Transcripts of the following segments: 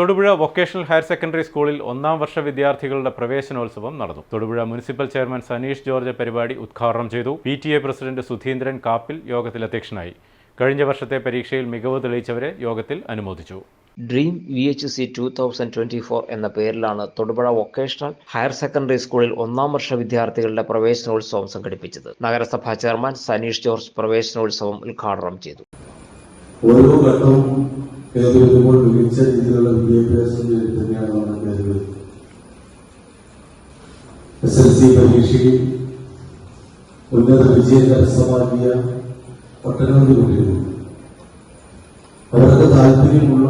Thodupuzha vocational higher secondary സ്കൂളിൽ ഒന്നാം വർഷ വിദ്യാർത്ഥികളുടെ പ്രവേശനോത്സവം നടന്നു. Thodupuzha municipal chairman Saneesh George പരിപാടി ഉദ്ഘാടനം ചെയ്തു. P T A president Sudheendran Kappil യോഗത്തിൽ അധ്യക്ഷനായി. കഴിഞ്ഞ വർഷത്തെ പരീക്ഷയിൽ മികവ് തെളിയിച്ചവരെ യോഗത്തിൽ അനുമോദിച്ചു. Dream V H C two thousand twenty four എന്ന പേരിലാണ് തൊടുപുഴ വൊക്കേഷണൽ ഹയർ സെക്കൻഡറി സ്കൂളിൽ ഒന്നാം വർഷ വിദ്യാർത്ഥികളുടെ പ്രവേശനോത്സവം സംഘടിപ്പിച്ചത്. നഗരസഭാ ചെയർമാൻ സനീഷ് ജോർജ് പ്രവേശനോത്സവം ഉദ്ഘാടനം ചെയ്തു. ഓരോ ഘട്ടവും കയറി വരുമ്പോൾ മികച്ച രീതിയിലുള്ള വിദ്യാഭ്യാസം നേടി തന്നെയാണ് നമ്മൾ കയറി വരുന്നത് എസ് എൽ സി പരീക്ഷയിൽ ഉന്നത വിജയം കരസ്ഥമാക്കിയ ഒട്ടനവധി കുട്ടികൾ അവർക്ക് താല്പര്യമുള്ള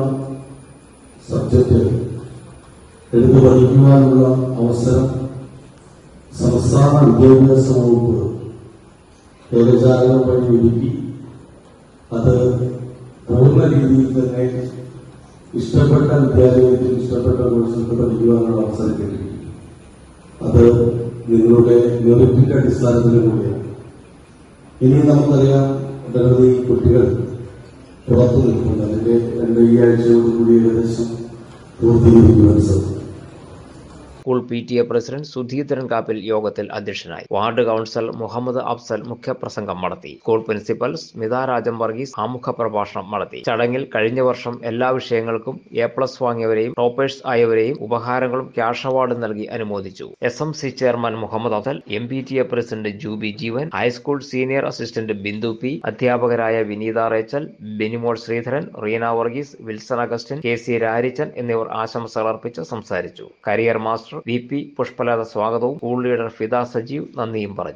സബ്ജക്റ്റ് എടുത്തു പഠിക്കുവാനുള്ള അവസരം സംസ്ഥാന വിദ്യാഭ്യാസ വകുപ്പ് ഏകജാലകം വഴി ഒരുക്കി. അത് പൂർണ രീതിയിൽ തന്നെ ഇഷ്ടപ്പെട്ട വിദ്യാലയത്തിൽ ഇഷ്ടപ്പെട്ട കോഴ്സിൽ പഠിക്കുവാനുള്ള അവസരം കിട്ടി അത് നിങ്ങളുടെ മെറിറ്റിന്റെ അടിസ്ഥാനത്തിൽ കൂടിയാണ്. ഇനി നമുക്കറിയാം നിരവധി കുട്ടികൾ പുറത്തു നിൽക്കുന്നു അതിന്റെ രണ്ട് ഈ ആഴ്ചയോടുകൂടി ഏകദേശം പൂർത്തീകരിക്കുവാൻ സാധിക്കും. School P T A president Sudheendran Kappil യോഗത്തിൽ അധ്യക്ഷനായി. വാർഡ് കൗൺസിലർ മുഹമ്മദ് അഫ്സൽ മുഖ്യപ്രസംഗം നടത്തി. സ്കൂൾ പ്രിൻസിപ്പൽ സ്മിത രാജം വർഗീസ് ആമുഖ പ്രഭാഷണം നടത്തി. ചടങ്ങിൽ കഴിഞ്ഞ വർഷം എല്ലാ വിഷയങ്ങൾക്കും എ പ്ലസ് വാങ്ങിയവരെയും ടോപ്പേഴ്സ് ആയവരെയും ഉപഹാരങ്ങളും ക്യാഷ് അവാർഡും നൽകി അനുമോദിച്ചു. S M C chairman Muhammad Afsal M P T A president Jubi Jeevan high school senior assistant Bindu P അധ്യാപകരായ Vineetha Rachel Benimol Sreedharan Reena Varghese Wilson Augustine K C Rarichan എന്നിവർ ആശംസകൾ അർപ്പിച്ച് സംസാരിച്ചു. Career master V P Pushpalatha സ്വാഗതവും സ്കൂൾ ലീഡർ ഫിദ സജീവ് നന്ദിയും പറഞ്ഞു.